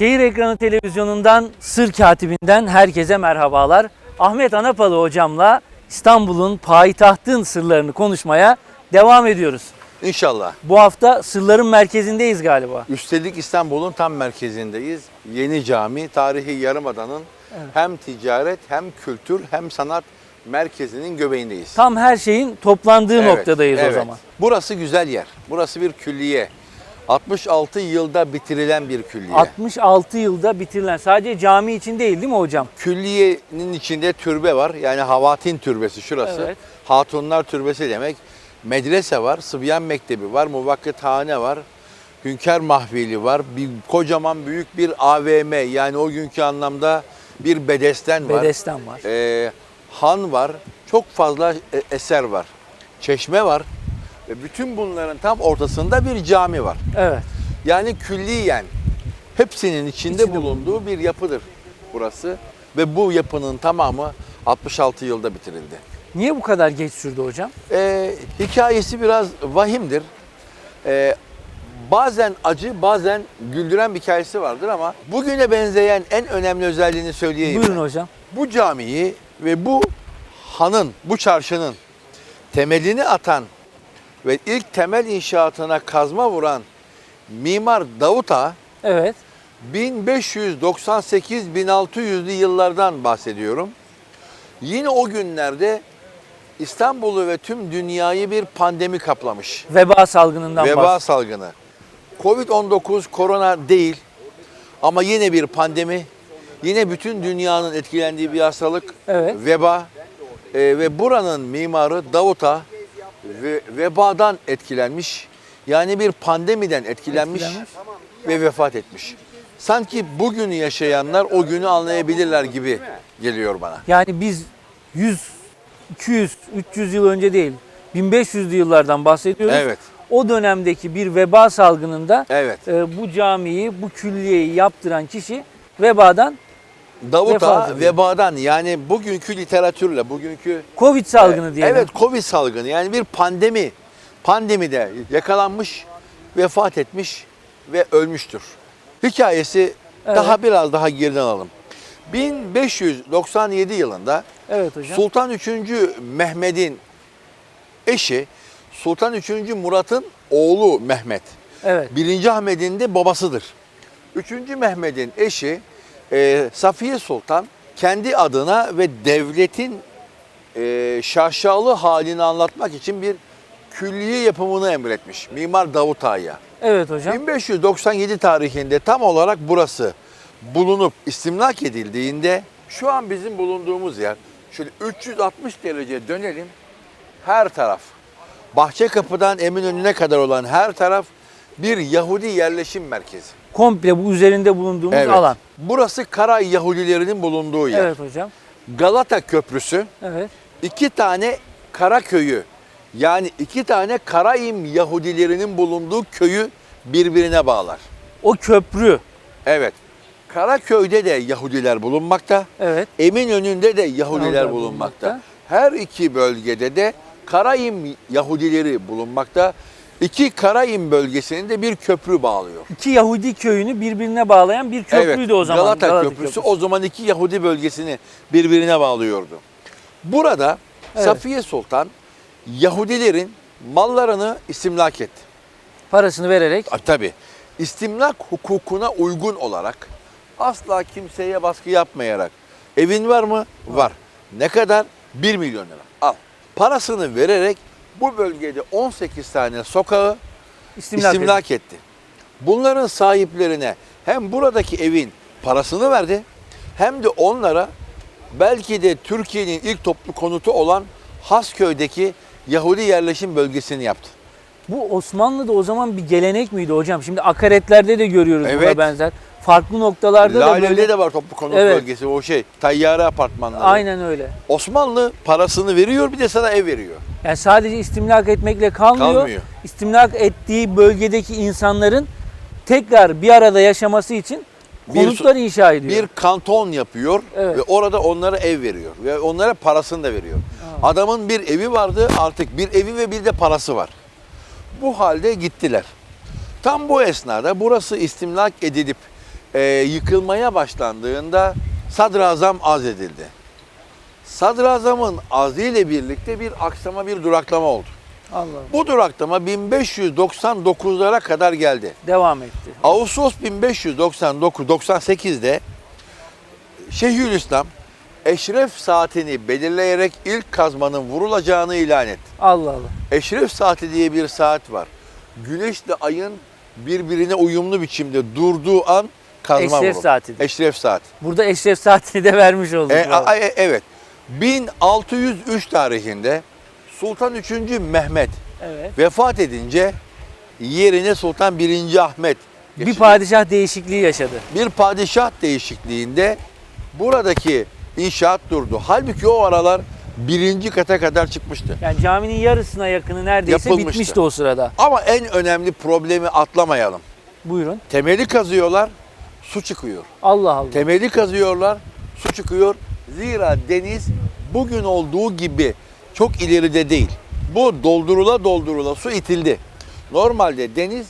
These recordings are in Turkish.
Şehir Ekranı Televizyonu'ndan Sır Katibinden herkese merhabalar. Ahmet Anapalı hocamla İstanbul'un payitahtın sırlarını konuşmaya devam ediyoruz. İnşallah. Bu hafta sırların merkezindeyiz galiba. Üstelik İstanbul'un tam merkezindeyiz. Yeni Cami, tarihi Yarımada'nın hem ticaret hem kültür hem sanat merkezinin göbeğindeyiz. Tam her şeyin toplandığı Evet, noktadayız o evet. zaman. Burası güzel yer. Burası bir külliye. 66 yılda bitirilen bir külliye. 66 yılda bitirilen sadece cami için değil değil mi hocam? Külliyenin içinde türbe var. Yani Havatin Türbesi şurası. Evet. Hatunlar Türbesi demek. Medrese var, Sıbyan Mektebi var, Muvakkıthane var. Hünkâr Mahfili var. Bir kocaman büyük bir AVM yani o günkü anlamda bir bedesten var. Bedesten var. Ee, han var. Çok fazla e- eser var. Çeşme var. Ve bütün bunların tam ortasında bir cami var. Evet. Yani külliyen hepsinin içinde, İçinde bulunduğu bir yapıdır burası. Ve bu yapının tamamı 66 yılda bitirildi. Niye bu kadar geç sürdü hocam? Ee, hikayesi biraz vahimdir. Ee, bazen acı, bazen güldüren bir hikayesi vardır ama bugüne benzeyen en önemli özelliğini söyleyeyim. Buyurun ben. hocam. Bu camiyi ve bu hanın, bu çarşının temelini atan ve ilk temel inşaatına kazma vuran Mimar Davut Ağa Evet. 1598-1600'lü yıllardan bahsediyorum. Yine o günlerde İstanbul'u ve tüm dünyayı bir pandemi kaplamış. Veba salgınından Veba bahsediyoruz. salgını. Covid-19 korona değil ama yine bir pandemi. Yine bütün dünyanın etkilendiği bir hastalık. Evet. Veba. Ee, ve buranın mimarı Davut Ağa ve vebadan etkilenmiş. Yani bir pandemiden etkilenmiş, Etkilenmiş. ve vefat etmiş. Sanki bugünü yaşayanlar o günü anlayabilirler gibi geliyor bana. Yani biz 100, 200, 300 yıl önce değil, 1500'lü yıllardan bahsediyoruz. Evet, O dönemdeki bir veba salgınında evet. e, bu camiyi, bu külliyeyi yaptıran kişi vebadan Davut Ağa vebadan yani bugünkü literatürle, bugünkü Covid salgını diyelim. Evet, Covid salgını yani bir pandemi. Pandemide yakalanmış, vefat etmiş ve ölmüştür. Hikayesi Evet. daha biraz daha geriden alalım. 1597 yılında Evet hocam. Sultan 3. Mehmet'in eşi Sultan 3. Murat'ın oğlu Mehmet. evet. 1. Ahmet'in de babasıdır. 3. Mehmet'in eşi e, Safiye Sultan kendi adına ve devletin e, şaşalı halini anlatmak için bir külliye yapımını emretmiş Mimar Davut Ağa'ya. Evet hocam. 1597 tarihinde tam olarak burası bulunup istimlak edildiğinde şu an bizim bulunduğumuz yer şöyle 360 derece dönelim her taraf Bahçe Kapı'dan Eminönü'ne kadar olan her taraf bir Yahudi yerleşim merkezi. Komple bu üzerinde bulunduğumuz alan. Burası Karay Yahudilerinin bulunduğu yer. Evet hocam. Galata Köprüsü Evet. iki tane kara köyü yani iki tane Karayim Yahudilerinin bulunduğu köyü birbirine bağlar. O köprü. Evet. Karaköy'de de Yahudiler bulunmakta. Evet. Eminönü'nde de Yahudiler Yahudiler bulunmakta. bulunmakta. Her iki bölgede de Karayim Yahudileri bulunmakta. İki Karayim bölgesini de bir köprü bağlıyor. İki Yahudi köyünü birbirine bağlayan bir köprüydü o zaman. Galata, Köprüsü o zaman iki Yahudi bölgesini birbirine bağlıyordu. Burada Evet. Safiye Sultan Yahudilerin mallarını istimlak etti. Parasını vererek. Tabii. İstimlak hukukuna uygun olarak asla kimseye baskı yapmayarak evin var mı? Var. Ne kadar? 1 milyon lira. Al. Parasını vererek bu bölgede 18 tane sokağı istimlak, istimlak, etti. Bunların sahiplerine hem buradaki evin parasını verdi hem de onlara belki de Türkiye'nin ilk toplu konutu olan Hasköy'deki Yahudi yerleşim bölgesini yaptı. Bu Osmanlı'da o zaman bir gelenek miydi hocam? Şimdi akaretlerde de görüyoruz buna Evet. benzer. Farklı noktalarda da Lale'de böyle. de var toplu konut Evet. bölgesi o şey tayyare apartmanları. Aynen öyle. Osmanlı parasını veriyor bir de sana ev veriyor. Yani sadece istimlak etmekle kalmıyor. Kalmıyor. İstimlak ettiği bölgedeki insanların tekrar bir arada yaşaması için Bir- konutlar inşa ediyor. Bir kanton yapıyor Evet. ve orada onlara ev veriyor ve onlara parasını da veriyor. Adamın bir evi vardı artık bir evi ve bir de parası var. Bu halde gittiler. Tam bu esnada burası istimlak edilip e, yıkılmaya başlandığında sadrazam azledildi. Sadrazamın azliyle birlikte bir aksama, bir duraklama oldu. Allah Allah. Bu duraklama 1599'lara kadar geldi. Devam etti. Ağustos 1599-98'de Şeyhülislam Eşref saatini belirleyerek ilk kazmanın vurulacağını ilan etti. Allah Allah. Eşref saati diye bir saat var. Güneşle ayın birbirine uyumlu biçimde durduğu an kazma Eşref vurur. saatidir. Eşref saat. Burada eşref saatini de vermiş olduk. E, a- e, evet. 1603 tarihinde Sultan 3. Mehmet evet. vefat edince yerine Sultan 1. Ahmet Bir geçirildi. padişah değişikliği yaşadı. bir padişah değişikliğinde buradaki inşaat durdu. Halbuki o aralar birinci kata kadar çıkmıştı. Yani caminin yarısına yakını neredeyse Yapılmıştı. bitmişti o sırada. Ama en önemli problemi atlamayalım. Buyurun. Temeli kazıyorlar, su çıkıyor. Allah Allah. Temeli kazıyorlar, su çıkıyor. Zira deniz bugün olduğu gibi çok ileride değil. Bu doldurula doldurula su itildi. Normalde deniz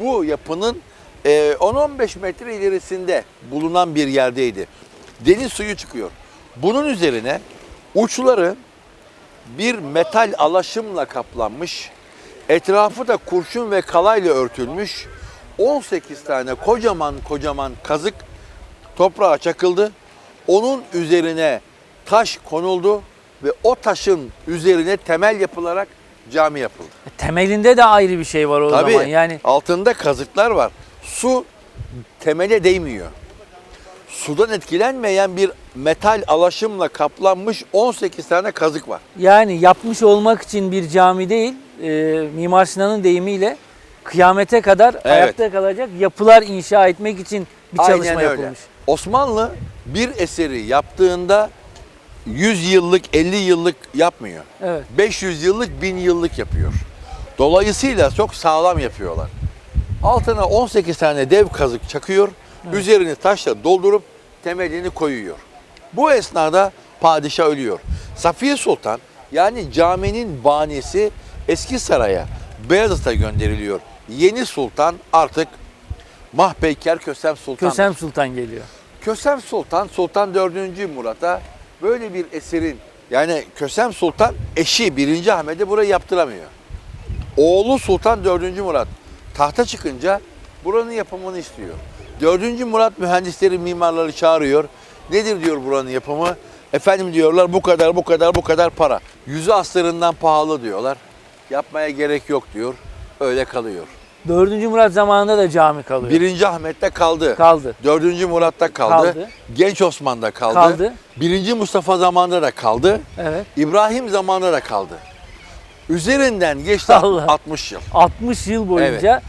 bu yapının e, 10-15 metre ilerisinde bulunan bir yerdeydi. Deniz suyu çıkıyor. Bunun üzerine uçları bir metal alaşımla kaplanmış, etrafı da kurşun ve kalayla örtülmüş 18 tane kocaman kocaman kazık toprağa çakıldı. Onun üzerine taş konuldu ve o taşın üzerine temel yapılarak cami yapıldı. Temelinde de ayrı bir şey var o Tabii zaman. Yani altında kazıklar var. Su temele değmiyor. Sudan etkilenmeyen bir metal alaşımla kaplanmış 18 tane kazık var. yani yapmış olmak için bir cami değil, e, Mimar Sinan'ın deyimiyle kıyamete kadar ayakta kalacak yapılar inşa etmek için bir çalışma Aynen öyle. yapılmış. Osmanlı bir eseri yaptığında 100 yıllık, 50 yıllık yapmıyor. Evet. 500 yıllık, 1000 yıllık yapıyor. Dolayısıyla çok sağlam yapıyorlar. Altına 18 tane dev kazık çakıyor, üzerini taşla doldurup temelini koyuyor. Bu esnada padişah ölüyor. Safiye Sultan yani caminin banisi eski saraya Beyazıt'a gönderiliyor. Yeni sultan artık Mahpeyker Kösem Sultan. Kösem Sultan geliyor. Kösem Sultan, Sultan 4. Murat'a böyle bir eserin yani Kösem Sultan eşi 1. Ahmet'e burayı yaptıramıyor. Oğlu Sultan 4. Murat tahta çıkınca buranın yapımını istiyor. 4. Murat mühendisleri, mimarları çağırıyor. Nedir diyor buranın yapımı? Efendim diyorlar bu kadar, bu kadar, bu kadar para. Yüzü astarından pahalı diyorlar. Yapmaya gerek yok diyor. Öyle kalıyor. 4. Murat zamanında da cami kalıyor. 1. Ahmet'te kaldı. Kaldı. 4. Murat'ta kaldı. Kaldı. Genç Osman'da kaldı. Kaldı. 1. Mustafa zamanında da kaldı. Evet. İbrahim zamanında da kaldı. Üzerinden geçti Allah. 60 yıl. 60 yıl boyunca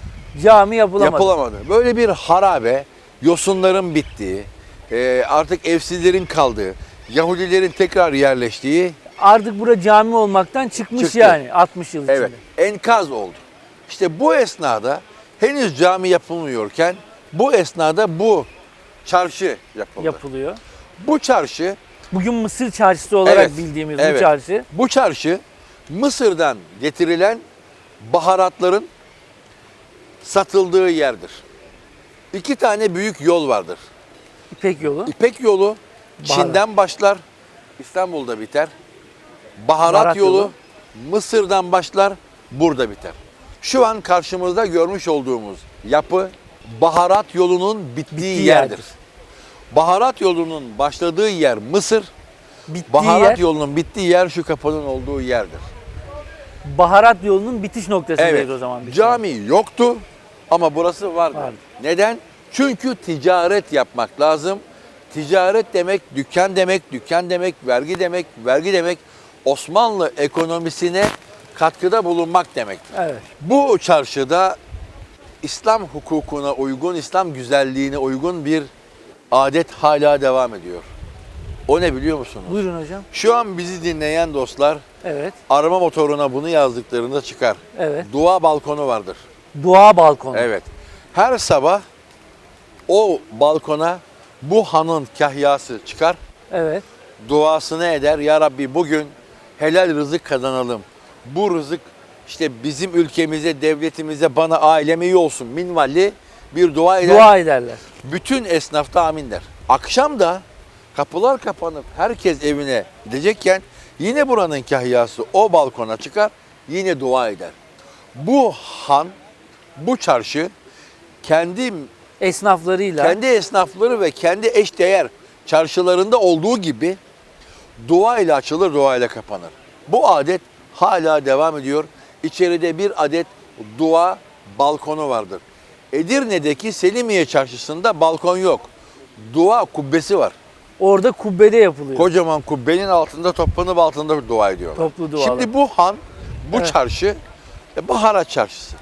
cami yapılamadı. Yapılamadı. Böyle bir harabe, yosunların bittiği, e, artık evsizlerin kaldığı, Yahudilerin tekrar yerleştiği Artık bura cami olmaktan çıkmış Çıktı. yani 60 yıl içinde. evet, enkaz oldu. İşte bu esnada henüz cami yapılmıyorken bu esnada bu çarşı yapıldı. Yapılıyor. bu çarşı Bugün Mısır çarşısı olarak Evet, bildiğimiz bu evet. çarşı. Bu çarşı Mısır'dan getirilen baharatların satıldığı yerdir. İki tane büyük yol vardır. İpek yolu. İpek yolu Baharat. Çin'den başlar, İstanbul'da biter. Baharat, Baharat yolu, yolu. Mısır'dan başlar, burada biter. Şu an karşımızda görmüş olduğumuz yapı baharat yolunun bittiği, Bittiği yerdir. yerdir. Baharat yolunun başladığı yer Mısır, Bittiği baharat yer, yolunun bittiği yer şu kapının olduğu yerdir. baharat yolunun bitiş noktasındayız Evet. o zaman. biz. Cami yoktu ama burası vardı. Vardı. Neden? Çünkü ticaret yapmak lazım. Ticaret demek dükkan demek, dükkan demek vergi demek, vergi demek Osmanlı ekonomisine katkıda bulunmak demektir. Evet. Bu çarşıda İslam hukukuna uygun, İslam güzelliğine uygun bir adet hala devam ediyor. O ne biliyor musunuz? Buyurun hocam. Şu an bizi dinleyen dostlar Evet. arama motoruna bunu yazdıklarında çıkar. Evet. Dua balkonu vardır. Dua balkonu. Evet. Her sabah o balkona bu hanın kahyası çıkar, Evet. duasını eder. Ya Rabbi bugün helal rızık kazanalım. Bu rızık işte bizim ülkemize, devletimize, bana, aileme iyi olsun minvalli bir dua eder. Dua ederler. Bütün esnaf da amin der. Akşam da kapılar kapanıp herkes evine gidecekken yine buranın kahyası o balkona çıkar yine dua eder. Bu han, bu çarşı kendi Esnaflarıyla. kendi esnafları ve kendi eş değer çarşılarında olduğu gibi dua ile açılır, dua ile kapanır. Bu adet hala devam ediyor. İçeride bir adet dua balkonu vardır. Edirne'deki Selimiye çarşısında balkon yok. Dua kubbesi var. Orada kubbede yapılıyor. Kocaman kubbenin altında toplanıp altında dua ediyorlar. Toplu dualar. Şimdi bu han, bu Evet. çarşı e, baharat çarşısı.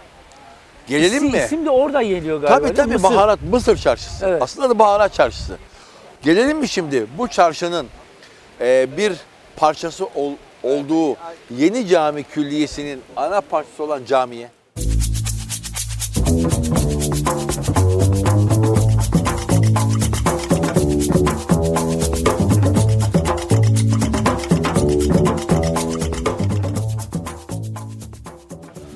Gelelim İsim- mi? İsim de orada geliyor galiba. Tabii değil mi? tabii Mısır. baharat Mısır çarşısı. Evet. Aslında da baharat çarşısı. Gelelim mi şimdi bu çarşının e, bir parçası ol- olduğu Yeni Cami Külliyesi'nin ana parçası olan camiye?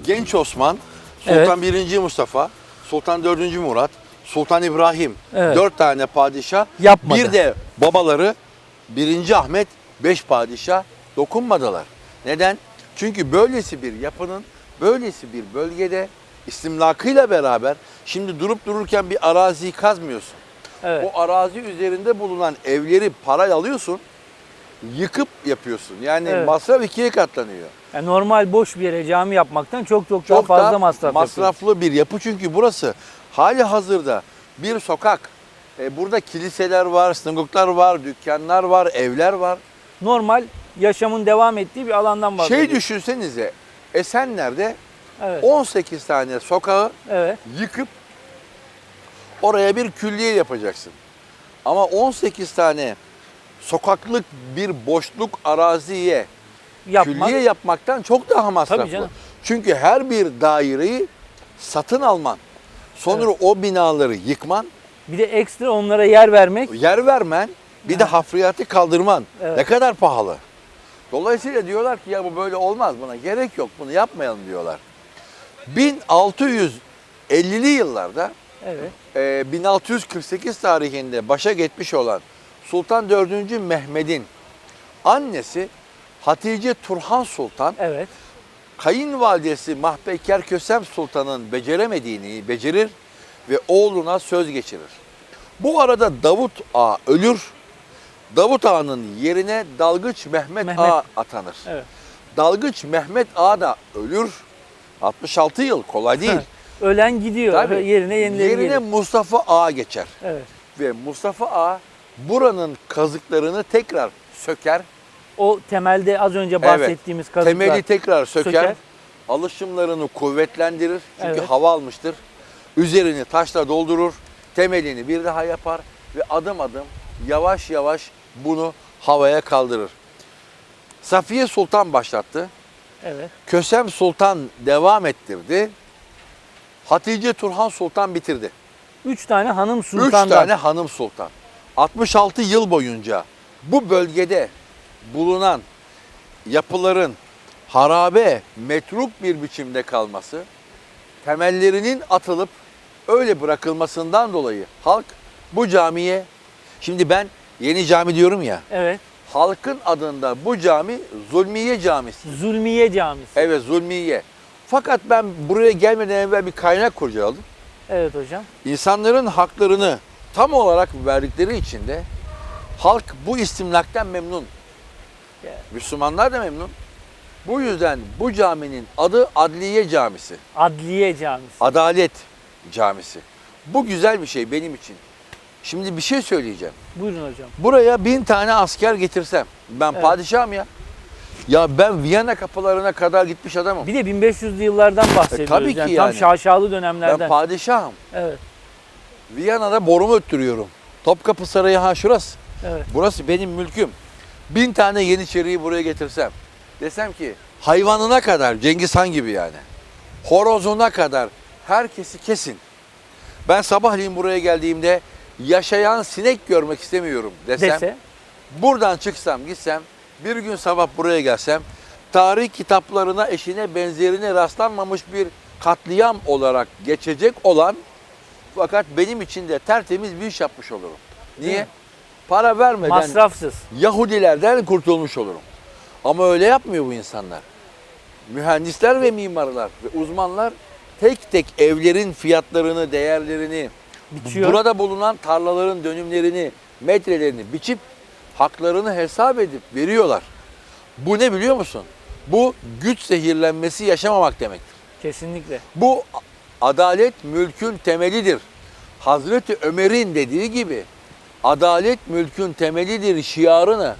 Genç Osman, Sultan 1. Mustafa, Sultan 4. Murat, Sultan İbrahim, Evet. 4 tane padişah, Yapmadı. bir de babaları 1. Ahmet 5 padişah dokunmadılar. Neden? Çünkü böylesi bir yapının, böylesi bir bölgede istimlakıyla beraber şimdi durup dururken bir araziyi kazmıyorsun. Evet. O arazi üzerinde bulunan evleri parayla alıyorsun, yıkıp yapıyorsun. Yani Evet. masraf ikiye katlanıyor. Yani normal boş bir yere cami yapmaktan çok çok, daha Çok fazla da masraf yapıyor. masraflı bir yapı çünkü burası hali hazırda bir sokak. E, burada kiliseler var, sınıflar var, dükkanlar var, evler var. Normal yaşamın devam ettiği bir alandan bahsediyoruz. Şey düşünsenize Esenler'de Evet. 18 tane sokağı Evet. yıkıp oraya bir külliye yapacaksın. Ama 18 tane sokaklık bir boşluk araziye Yapmak. külliye yapmaktan çok daha masraflı. Çünkü her bir daireyi satın alman, sonra o binaları yıkman, Bir de ekstra onlara yer vermek. yer vermen, bir de hafriyatı kaldırman Evet. ne kadar pahalı. Dolayısıyla diyorlar ki ya bu böyle olmaz buna gerek yok bunu yapmayalım diyorlar. 1650'li yıllarda Evet. e, 1648 tarihinde başa geçmiş olan Sultan 4. Mehmet'in annesi Hatice Turhan Sultan Evet. kayınvalidesi Mahpeker Kösem Sultan'ın beceremediğini becerir ve oğluna söz geçirir. Bu arada Davut Ağa ölür. Davut Ağa'nın yerine Dalgıç Mehmet, Mehmet. Ağa atanır. Evet. Dalgıç Mehmet Ağa da ölür. 66 yıl kolay değil. Ölen gidiyor. Tabii. Yerine yenileri Yerine gelir. Mustafa Ağa geçer. Evet. Ve Mustafa Ağa buranın kazıklarını tekrar söker. O temelde az önce bahsettiğimiz kazıklar. Temeli tekrar söker. söker. Alışımlarını kuvvetlendirir. Çünkü Evet. hava almıştır. Üzerini taşla doldurur. Temelini bir daha yapar ve adım adım yavaş yavaş bunu havaya kaldırır. Safiye Sultan başlattı. Evet. Kösem Sultan devam ettirdi. Hatice Turhan Sultan bitirdi. Üç tane hanım Üç sultandan. tane hanım sultan. 66 yıl boyunca bu bölgede bulunan yapıların harabe, metruk bir biçimde kalması, temellerinin atılıp öyle bırakılmasından dolayı halk bu camiye, şimdi ben yeni cami diyorum ya, Evet. halkın adında bu cami Zulmiye Camisi. Zulmiye Camisi. Evet Zulmiye. Fakat ben buraya gelmeden evvel bir kaynak kurcaladım. Evet hocam. İnsanların haklarını tam olarak verdikleri için de halk bu istimlaktan memnun. Evet. Müslümanlar da memnun. Bu yüzden bu caminin adı Adliye Camisi. Adliye Camisi. Adalet Camisi. Bu güzel bir şey benim için. Şimdi bir şey söyleyeceğim. Buyurun hocam. Buraya bin tane asker getirsem, ben Evet. padişahım ya. Ya ben Viyana kapılarına kadar gitmiş adamım. Bir de 1500'lü yıllardan bahsediyoruz. tabii ki yani. yani. Tam şaşalı Ben dönemlerden. padişahım. evet. Viyana'da borumu öttürüyorum. Topkapı Sarayı ha şurası. Evet. Burası benim mülküm. Bin tane Yeniçeri'yi buraya getirsem. Desem ki hayvanına kadar Cengiz Han gibi yani. Horozuna kadar herkesi kesin. Ben sabahleyin buraya geldiğimde yaşayan sinek görmek istemiyorum desem. Dese. Buradan çıksam gitsem bir gün sabah buraya gelsem tarih kitaplarına eşine benzerine rastlanmamış bir katliam olarak geçecek olan Fakat benim için de tertemiz bir iş yapmış olurum. Niye? Para vermeden Masrafsız. Yahudilerden kurtulmuş olurum. Ama öyle yapmıyor bu insanlar. Mühendisler ve mimarlar ve uzmanlar tek tek evlerin fiyatlarını, değerlerini, Biçiyor. burada bulunan tarlaların dönümlerini, metrelerini biçip haklarını hesap edip veriyorlar. Bu ne biliyor musun? Bu güç zehirlenmesi yaşamamak demektir. Kesinlikle. Bu adalet mülkün temelidir. Hazreti Ömer'in dediği gibi adalet mülkün temelidir şiarını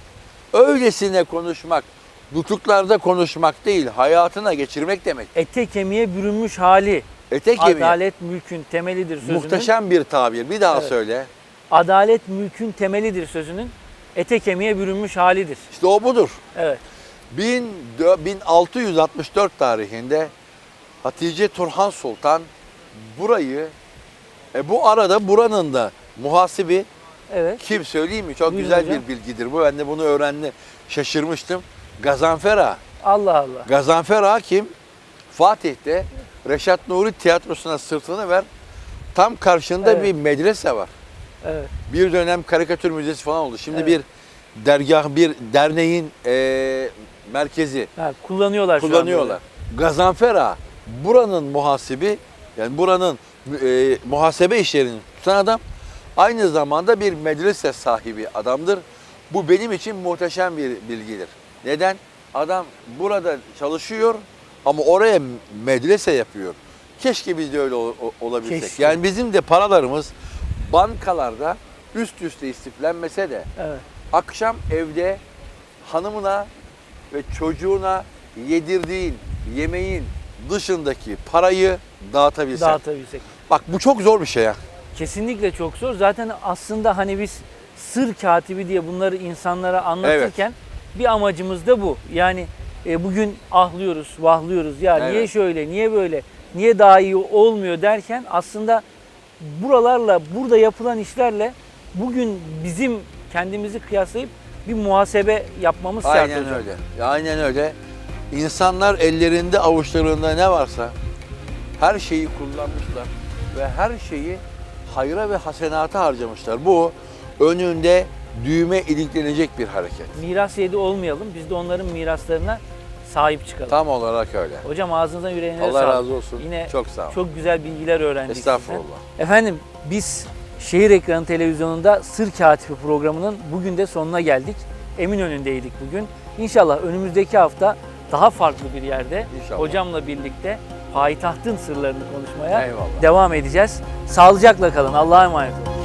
öylesine konuşmak, nutuklarda konuşmak değil, hayatına geçirmek demek. Ete kemiğe bürünmüş hali. Ete kemiğe. Adalet mülkün temelidir sözünün. Muhteşem bir tabir. Bir daha Evet. söyle. Adalet mülkün temelidir sözünün ete kemiğe bürünmüş halidir. İşte o budur. Evet. 1000 dö- 1664 tarihinde Hatice Turhan Sultan burayı e, bu arada buranın da muhasibi Evet. Kim söyleyeyim mi? Çok Buyurun güzel hocam. bir bilgidir bu. Ben de bunu öğrendi. Şaşırmıştım. Gazanfer Ağa. Allah Allah. Gazanfer Ağa kim? Fatih'te Reşat Nuri tiyatrosuna sırtını ver. Tam karşında Evet. bir medrese var. Evet. Bir dönem karikatür müzesi falan oldu. Şimdi Evet. bir dergah, bir derneğin eee, merkezi Ha, kullanıyorlar kullanıyorlar. Gazanfer Ağa buranın muhasibi yani buranın e, muhasebe işlerini tutan adam aynı zamanda bir medrese sahibi adamdır. Bu benim için muhteşem bir bilgidir. Neden? Adam burada çalışıyor ama oraya medrese yapıyor. Keşke biz de öyle ol- olabilsek. Keşke. Yani bizim de paralarımız bankalarda üst üste istiflenmese de. Evet. akşam evde hanımına ve çocuğuna yedirdiğin yemeğin dışındaki parayı dağıtabilsen. Dağıtabilsek. Bak bu çok zor bir şey ya. Kesinlikle çok zor. Zaten aslında hani biz sır katibi diye bunları insanlara anlatırken bir amacımız da bu. Yani e, bugün ahlıyoruz, vahlıyoruz. Ya niye Evet. şöyle, niye böyle, niye daha iyi olmuyor derken aslında buralarla, burada yapılan işlerle bugün bizim kendimizi kıyaslayıp bir muhasebe yapmamız şart Aynen hocam. öyle. Aynen öyle. İnsanlar ellerinde avuçlarında ne varsa her şeyi kullanmışlar ve her şeyi hayra ve hasenata harcamışlar. Bu önünde düğme iliklenecek bir hareket. Miras yedi olmayalım. Biz de onların miraslarına sahip çıkalım. Tam olarak öyle. Hocam ağzınızdan yüreğine Allah sağlık. razı olsun. Yine çok sağ ol. Çok güzel bilgiler öğrendik sizden. Estağfurullah. Efendim biz Şehir Ekranı Televizyonu'nda Sır Katibi programının bugün de sonuna geldik. Eminönü'ndeydik bugün. İnşallah önümüzdeki hafta daha farklı bir yerde İnşallah. hocamla birlikte payitahtın sırlarını konuşmaya Eyvallah. devam edeceğiz. Sağlıcakla kalın. Allah'a emanet olun.